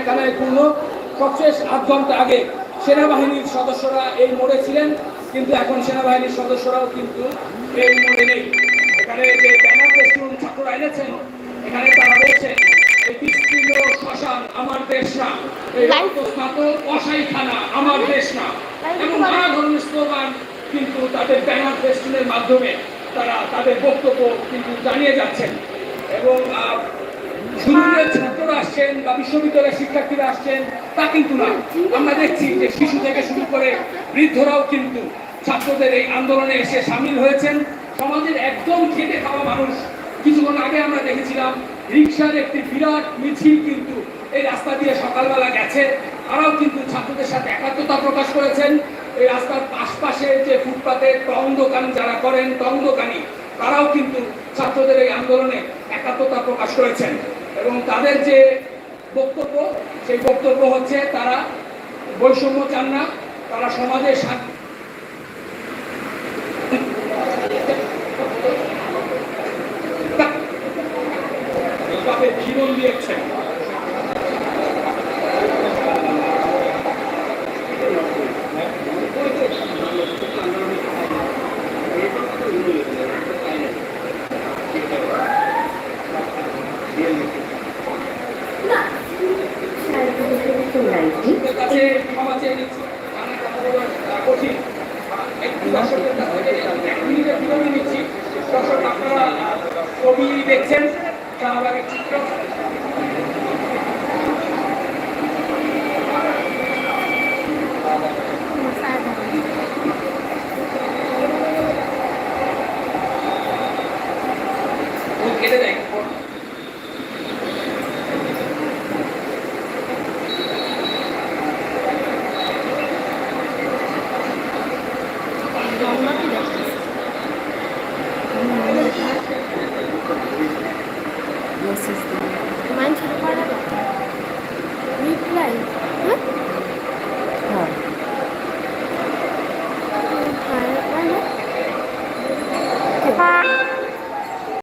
কানায় কানায় পূর্ণ সবশেষ আধ ঘণ্টা আগে সেনাবাহিনীর সদস্যরা এই মোড়ে ছিলেন, কিন্তু এখন সেনাবাহিনীর সদস্যরাও কিন্তু এই মোড়ে নেই। এখানে যে ব্যানার ফেস্টুন ছাত্ররা এনেছেন, এখানে তারা বলছেন তারা তাদের বক্তব্য কিন্তু জানিয়ে যাচ্ছেন। এবং আসছেন বা বিশ্ববিদ্যালয়ের শিক্ষার্থীরা আসছেন, তা কিন্তু না আমরা দেখছি যে শিশু থেকে শুরু করে বৃদ্ধরাও কিন্তু ছাত্রদের এই আন্দোলনে এসে সামিল হয়েছেন। সমাজের একদম খেটে খাওয়া মানুষ। কিছুক্ষণ আগে আমরা দেখেছিলাম রিক্সার একটি বিরাট মিছিল কিন্তু এই রাস্তা দিয়ে সকালবেলা গেছে। তারাও কিন্তু ছাত্রদের সাথে একাত্মতা প্রকাশ করেছেন। এই রাস্তার আশপাশে যে ফুটপাতে টং দোকান যারা করেন টং দোকানি তারাও কিন্তু ছাত্রদের এই আন্দোলনে একাত্মতা প্রকাশ করেছেন। এবং তাদের যে বক্তব্য সেই বক্তব্য হচ্ছে তারা বৈষম্য চান না তারা সমাজের শান্তি জীবন দিয়েছেন। কাছে ক্ষমা চেয়ে নিচ্ছি আমি কথা কঠিন। একটু দর্শকদের কাছ থেকে এক মিনিটের বিরতি নিচ্ছি। দর্শক, আপনারা ছবি দেখছেন, শাহবাগের চিত্র। কেটে দেয়। মেসেজ দিবি। মাইন ছোটো করা রিপ্লাই হ্যাঁ? হ্যাঁ।, হ্যাঁ